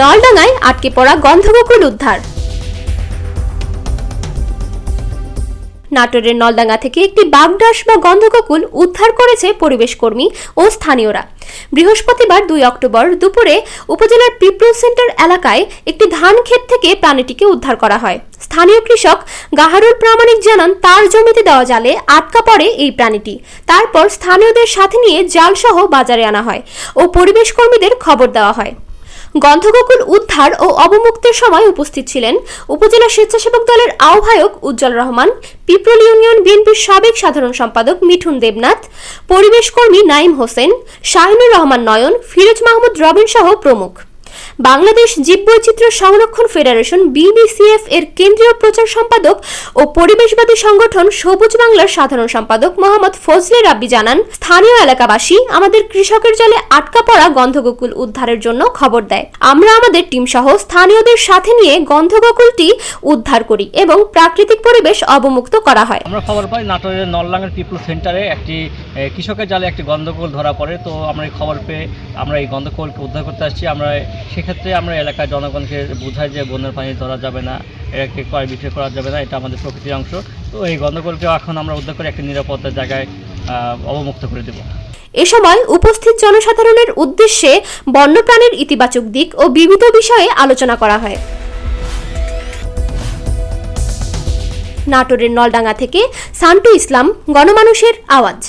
নলডাঙ্গায় আটকে পড়া গন্ধগোকুল উদ্ধার। নাটোরের নলডাঙ্গা থেকে একটি বাগডাস বা গন্ধগোকুল উদ্ধার করেছে পরিবেশ কর্মী ও স্থানীয়রা। বৃহস্পতিবার দুই অক্টোবর দুপুরে উপজেলার পিপল সেন্টার এলাকায় একটি ধান ক্ষেত থেকে প্রাণীটিকে উদ্ধার করা হয়। স্থানীয় কৃষক গাহারুল প্রামাণিক জানান, তার জমিতে দেওয়া জালে আটকা পড়ে এই প্রাণীটি। তারপর স্থানীয়দের সাথে নিয়ে জালসহ বাজারে আনা হয় ও পরিবেশ কর্মীদের খবর দেওয়া হয়। গন্ধগোকুল উদ্ধার ও অবমুক্তের সময় উপস্থিত ছিলেন উপজেলা স্বেচ্ছাসেবক দলের আহ্বায়ক উজ্জ্বল রহমান পিপল ইউনিয়ন বিএনপির সাবেক সাধারণ সম্পাদক মিঠুন দেবনাথ, পরিবেশ কর্মী নাইম হোসেন, শাহিনুর রহমান নয়ন, ফিরোজ মাহমুদ রবিন সহ প্রমুখ। বাংলাদেশ জীববৈচিত্র্য সংরক্ষণ ফেডারেশন, বিবিসিএফ এর কেন্দ্রীয় প্রচার সম্পাদক ও পরিবেশবাদী সংগঠন সবুজ বাংলার সাধারণ সম্পাদক মোহাম্মদ ফজলে রাব্বি জানান, স্থানীয় এলাকাবাসী আমাদের কৃষকের জলে আটকা পড়া গন্ধগোকুল উদ্ধারের জন্য খবর দেয়। আমরা আমাদের টিম সহ স্থানীয়দের সাথে নিয়ে গন্ধগোকুলটি উদ্ধার করি এবং প্রাকৃতিক পরিবেশ অবমুক্ত করা হয়। আমরা খবর পাই নাটোরের নললাঙ্গের পিপল সেন্টারে একটি কৃষকের জালে একটি গন্ধকোল ধরা পড়ে। তো আমরা এই খবর পেয়ে আমরা এই গন্ধকোলকে উদ্ধার করতে আসছি। আমরা সেক্ষেত্রে আমরা এলাকার জনগণকে বোঝাই যে বন্যার পানি ধরা যাবে না এটাকে ক্রয় বিক্রয় করা যাবে না, এটা আমাদের প্রকৃতির অংশ। তো এই গন্ধকোলকে এখন আমরা উদ্ধার করে একটি নিরাপত্তার জায়গায় অবমুক্ত করে দেবো। এ সময় উপস্থিত জনসাধারণের উদ্দেশ্যে বন্যপ্রাণীর ইতিবাচক দিক ও বিবিধ বিষয়ে আলোচনা করা হয়। নাটোরের নলডাঙ্গা থেকে সান্টু ইসলাম, গণমানুষের আওয়াজ।